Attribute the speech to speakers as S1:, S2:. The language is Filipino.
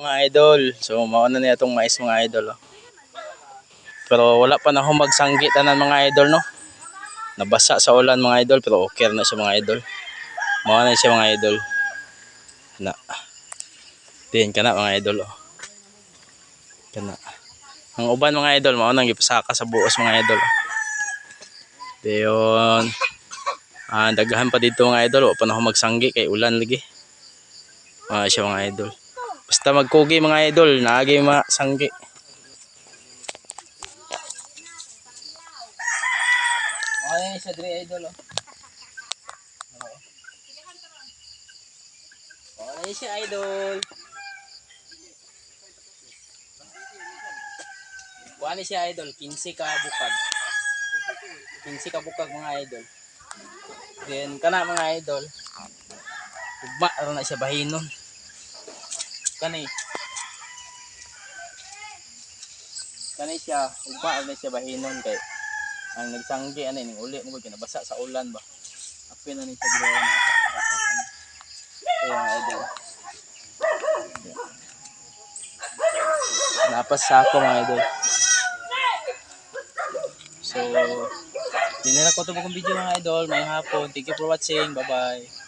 S1: Mga idol, so mauna niya itong mais mga idol. Oh. Pero wala pa na ako magsanggi tanan mga idol no. Nabasa sa ulan mga idol pero okay na siya mga idol. Mauna na siya mga idol. Na. Diyan ka na mga idol. Oh. Kana. Ang uban mga idol, mauna nang gipasaka sa buos mga idol. Oh. Diyon. Ah, dagahan pa dito mga idol, wa pa na ako magsanggi kay ulan lagi. Mga siya mga idol. Basta magkugi mga idol, naagi mga sanggi. Ay, sa dre idol oh. Ay si idol. Kuha ni si idol, 15 ka bukag. 15 ka bukag mga idol. Then kana mga idol. Ugma ro na siya bahinon. Kani. Kani siya, ugma na siya bahinon kay ang nagsanggi ani ning uli mo kinabasa sa ulan ba. Apil na ni siya dito na mga idol. Napas sa ako mga idol. So, dinala ko ito pong video mga idol. May hapon. Thank you for watching. Bye-bye.